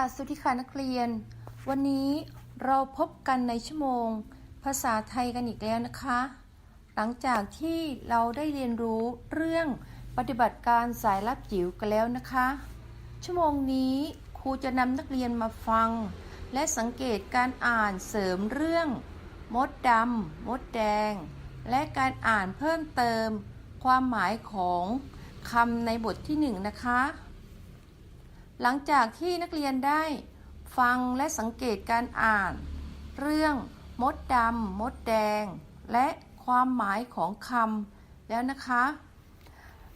ค่ะสวัสดีค่ะนักเรียน วันนี้เราพบกันในชั่วโมง ภาษาไทยกันอีกแล้วนะคะ หลังจากที่เราได้เรียนรู้เรื่องปฏิบัติการสายลับจิ๋วกันแล้วนะคะ ชั่วโมงนี้ครูจะนำนักเรียนมาฟัง และสังเกตการอ่านเสริมเรื่อง มดดำมดแดง และการอ่านเพิ่มเติม ความหมายของคำในบทที่หนึ่งนะคะ หลังจากที่นักเรียนได้ฟังและสังเกตการอ่าน เรื่องมดดำมดแดง และความหมายของคำแล้วนะคะ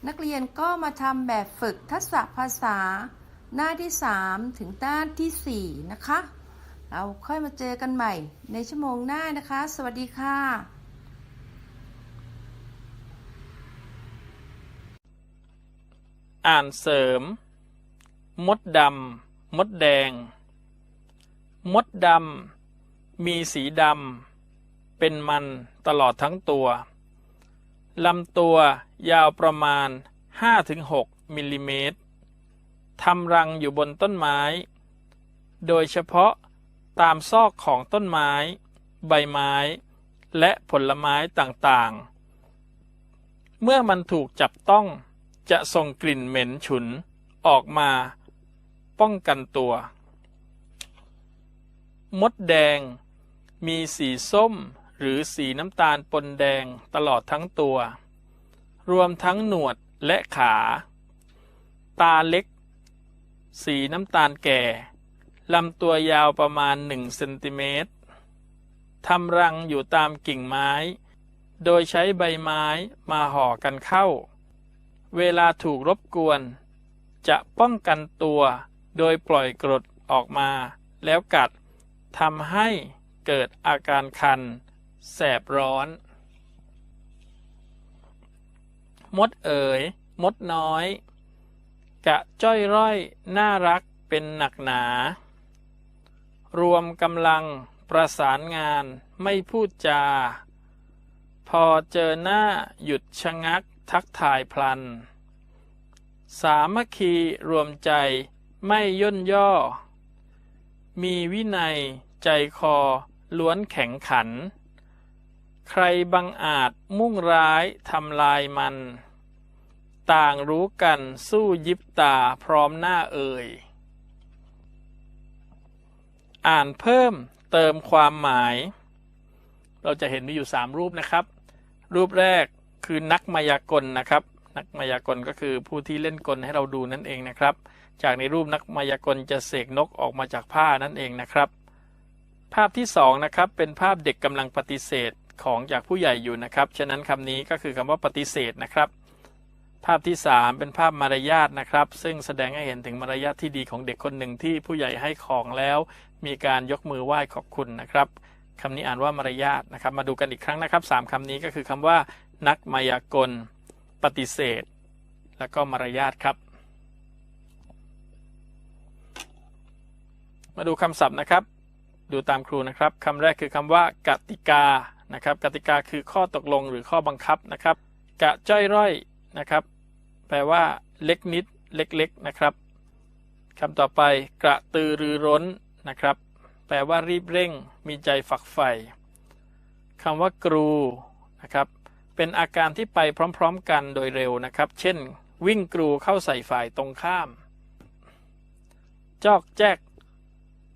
นักเรียนก็มาทำแบบฝึกทักษะภาษา หน้าที่ 3 ถึงหน้าทีสี่4 นะคะ เราค่อยมาเจอกันใหม่ในชั่วโมงหน้านะคะ สวัสดีค่ะอ่านเสริม มดดำ มดแดง มดดำ มีสีดำ เป็นมันตลอดทั้งตัว ลำตัวยาวประมาณ 5-6 มิลลิเมตร ทำรังอยู่บนต้นไม้ โดยเฉพาะตามซอกของต้นไม้ ใบไม้ และผลไม้ต่างๆ เมื่อมันถูกจับต้องจะส่งกลิ่นเหม็นฉุนออกมา ป้องกันตัว มดแดง มีสีส้มหรือสีน้ำตาลปนแดงตลอดทั้งตัว รวมทั้งหนวดและขา ตาเล็ก สีน้ำตาลแก่ลำตัวยาวประมาณ1เซนติเมตรทำรังอยู่ตามกิ่งไม้ โดยใช้ใบไม้มาห่อกันเข้า เวลาถูกรบกวน จะป้องกันตัว โดยปล่อยกรดออกมา แล้วกัดทำให้เกิดอาการคัน แสบร้อน มดเอ๋ย มดน้อย กะจ้อยร่อยน่ารักเป็นหนักหนา รวมกำลังประสานงานไม่พูดจา พอเจอหน้าหยุดชะงักทักทายพลัน สามัคคีรวมใจ ไม่ย่นย่อ มีวินัยใจคอล้วนแข็งขัน ใครบังอาจมุ่งร้ายทำลายมัน ต่างรู้กันสู้ยิบตาพร้อมหน้าเอ่ย อ่านเพิ่มเติมความหมาย เราจะเห็นมีอยู่ 3 รูปนะครับ รูปแรกคือนักมายากลนะครับ นักมายากลก็คือผู้ที่เล่นกลให้เราดูนั่นเองนะครับ จากในรูปนักมายากลจะเสกนกออกมาจากผ้านั่นเองนะครับ ภาพที่2นะครับเป็นภาพเด็กกำลังปฏิเสธของจากผู้ใหญ่อยู่นะครับ ฉะนั้นคำนี้ก็คือคำว่าปฏิเสธนะครับ ภาพที่ 3 เป็นภาพมารยาทนะครับ ซึ่งแสดงให้เห็นถึงมารยาทที่ดีของเด็กคนหนึ่งที่ผู้ใหญ่ให้ของแล้ว มีการยกมือไหว้ขอบคุณนะครับคำนี้อ่านว่ามารยาทนะครับ มาดูกันอีกครั้งนะครับสามคำนี้ก็คือคำว่า นักมายากล ปฏิเสธ แล้วก็มารยาทครับ มาดูคำศัพท์นะครับ ดูตามครูนะครับคำแรกคือคำว่ากติกานะครับ กติกาคือข้อตกลงหรือข้อบังคับนะครับ กะจ้อยร่อยนะครับ แปลว่า เล็กนิด เล็กๆนะครับคำต่อไปกระตือรือร้นนะครับ แปลว่ารีบเร่ง มีใจฝักใฝ่คำว่ากรูนะครับ เป็นอาการที่ไปพร้อมๆกันโดยเร็วนะครับ เช่น วิ่งกรูเข้าใส่ฝ่ายตรงข้าม จอกแจ๊ก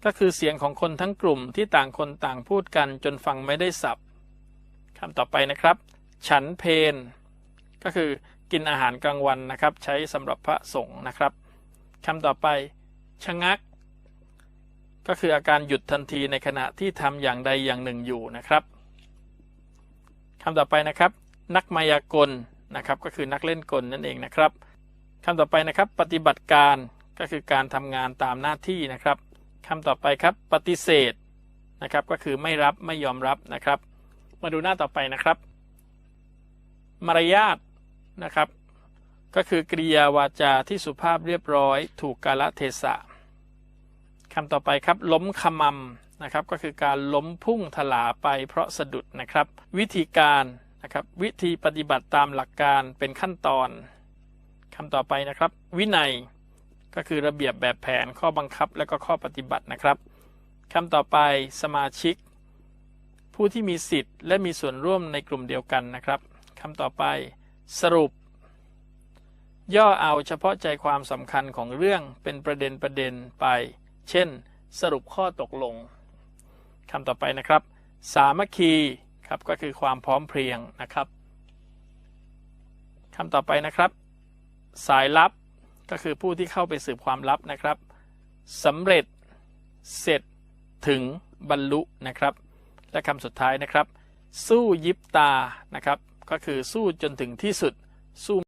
ก็คือเสียงของคนทั้งกลุ่มที่ต่างคนต่างพูดกันจนฟังไม่ได้สับคำต่อไปนะครับ ฉันเพนก็คือกินอาหารกลางวันนะครับ ใช้สำหรับพระสงฆ์นะครับคำต่อไป ชะงัก ก็คืออาการหยุดทันทีในขณะที่ทำอย่างใดอย่างหนึ่งอยู่นะครับคำต่อไปนะครับ นักมายากลนะครับ ก็คือนักเล่นกลนั่นเองนะครับคำต่อไปนะครับ ปฏิบัติการก็คือการทำงานตามหน้าที่นะครับ คำต่อไปครับปฏิเสธนะครับก็คือไม่รับไม่ยอมรับนะครับ มาดูหน้าต่อไปนะครับ มารยาทนะครับ ก็คือกริยาวาจาที่สุภาพเรียบร้อย ถูกกาลเทศะคำต่อไปครับ ล้มขมำนะครับ ก็คือการล้มพุ่งถลาไปเพราะสะดุดนะครับ วิธีการนะครับวิธีปฏิบัติตามหลักการเป็นขั้นตอนคำต่อไปนะครับ วินัย ก็คือระเบียบแบบแผนข้อบังคับและก็ข้อปฏิบัตินะครับคำต่อไปสมาชิก ผู้ที่มีสิทธิ์และมีส่วนร่วมในกลุ่มเดียวกันนะครับคำต่อไปสรุป ย่อเอาเฉพาะใจความสำคัญของเรื่องเป็นประเด็นประเด็นไป เช่น สรุปข้อตกลงคำต่อไปนะครับ สามัคคีครับก็คือความพร้อมเพรียงนะครับคำต่อไปนะครับ สายลับ ก็คือผู้ที่เข้าไปสืบความลับนะครับสำเร็จเสร็จถึงบรรลุนะครับ และคำสุดท้ายนะครับ สู้ยิบตานะครับ ก็คือสู้จนถึงที่สุด สู้